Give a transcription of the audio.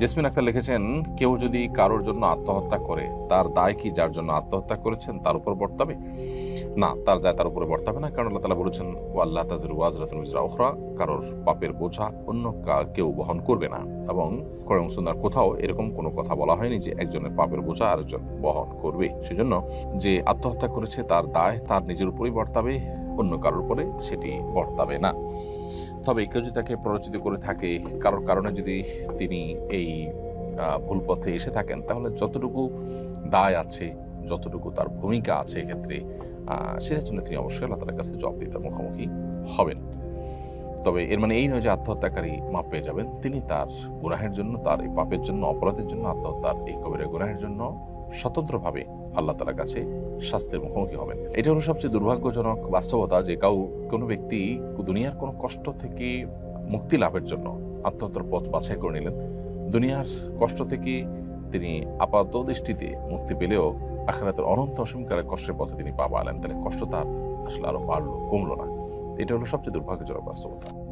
জেসমিন আক্তার লিখেছেন, কেউ যদি কারোর জন্য আত্মহত্যা করে, তার দায় কি যার জন্য আত্মহত্যা করেছেন, তার উপর বর্তাবে? না, তার দায় তার উপরে বর্তাবে না, কারণ আল্লাহ তালা বলেছেন ও আল্লাহ তাজর ওয়াজরাতুল মিজরা ওখরা কারোর পাপের বোঝা অন্য কেউ বহন করবে না। এবং কোরআন সুন্দর কোথাও এরকম কোনো কথা বলা হয়নি যে একজনের পাপের বোঝা আরেকজন বহন করবে। সেজন্য যে আত্মহত্যা করেছে, তার দায় তার নিজের উপরেই বর্তাবে, অন্য কারোর উপরে সেটি বর্তাবে না। তবে কেউ যদি তাকে প্ররোচিত করে থাকে, কারোর কারণে যদি তিনি এই ভুল পথে এসে থাকেন, তাহলে যতটুকু দায় আছে, যতটুকু তার ভূমিকা আছে এক্ষেত্রে সেটার জন্য তিনি অবশ্যই আল্লাহ তালার কাছে জবাব দিতে মুখোমুখি হবেন। তবে এর মানে এই নয় যে আত্মহত্যাকারী মাপ পেয়ে যাবেন, তিনি তার গুনাহের জন্য, তার এই পাপের জন্য, অপরাধের জন্য, আত্মহত্যার এই কবিরের গুনাহের জন্য স্বতন্ত্রভাবে আল্লাহ তালার কাছে শাস্তির মুখোমুখি হবেন। এটা হলো সবচেয়ে দুর্ভাগ্যজনক বাস্তবতা যে কাউ, কোনো ব্যক্তি দুনিয়ার কোনো কষ্ট থেকে মুক্তি লাভের জন্য আত্মহত্যার পথ বাছাই করে নিলেন। দুনিয়ার কষ্ট থেকে তিনি আপাত দৃষ্টিতে মুক্তি পেলেও আখেরাতের অনন্ত অসীমকালের কষ্টের পথে তিনি পা বাড়ালেন। তাহলে কষ্ট তার আসলে আরও বাড়লো, কমলো না। এটা হলো সবচেয়ে দুর্ভাগ্যজনক বাস্তবতা।